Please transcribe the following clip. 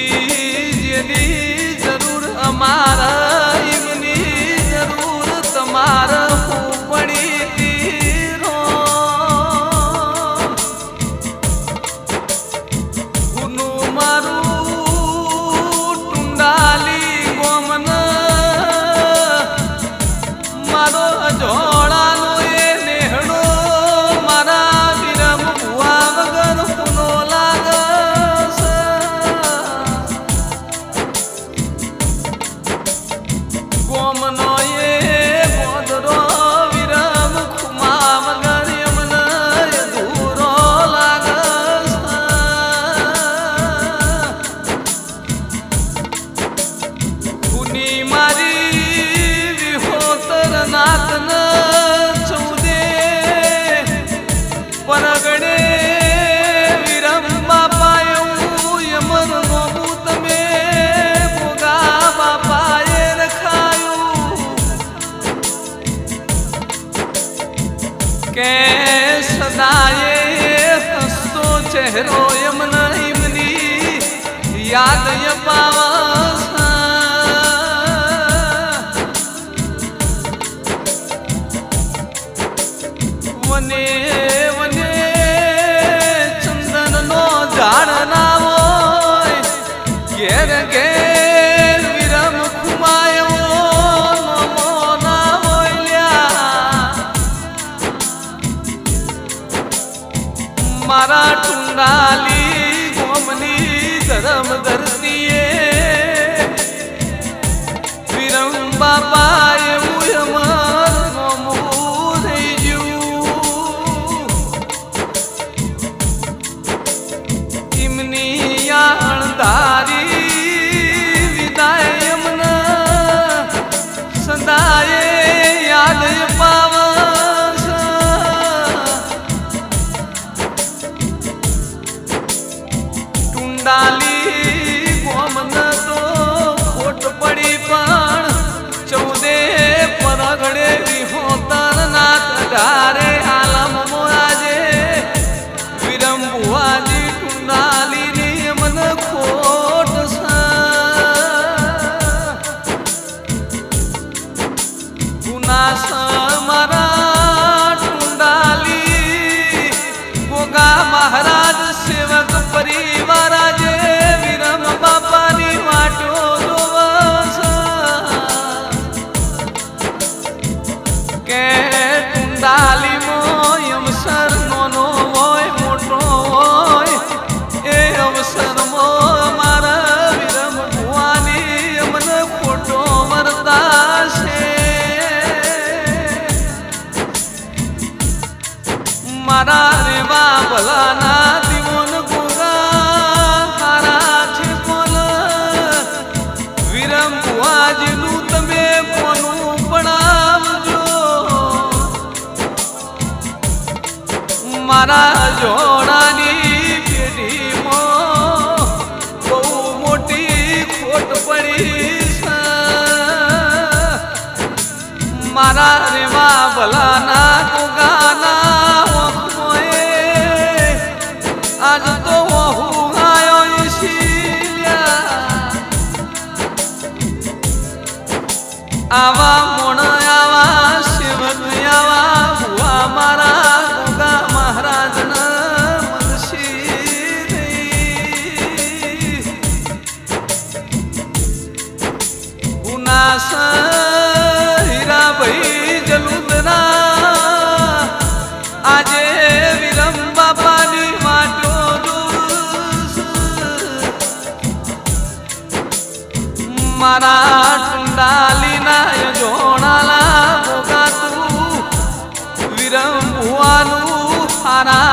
Yeni કુની મારી વિહોતર નાતન ચૌદે પરગણે વિરમ પાયું Yemen નોમું તમે ભોગા બાપાએ રખાયું. કે સદાએ હસતો ચહેરો યમન યાદ અપાવસ தர்த்தியே விரம் ગુનાસ મારા ભલાના દીવોન ગોગા હારા છે ભુવાજીનું તમે કોનું પડાવજો. મારા જોડાની પેઢીમાં બહુ મોટી ખોટ પડી મારા आवा मोण यावा शेवट यावा बुवा मारा उगा महाराजन मनशी उनास हिराबाई जलुदना. आजे विलंबा पाणी माटो मारा ચંડાલીના જોણાલા ભોગાતું વિરમ ભુવાનું આના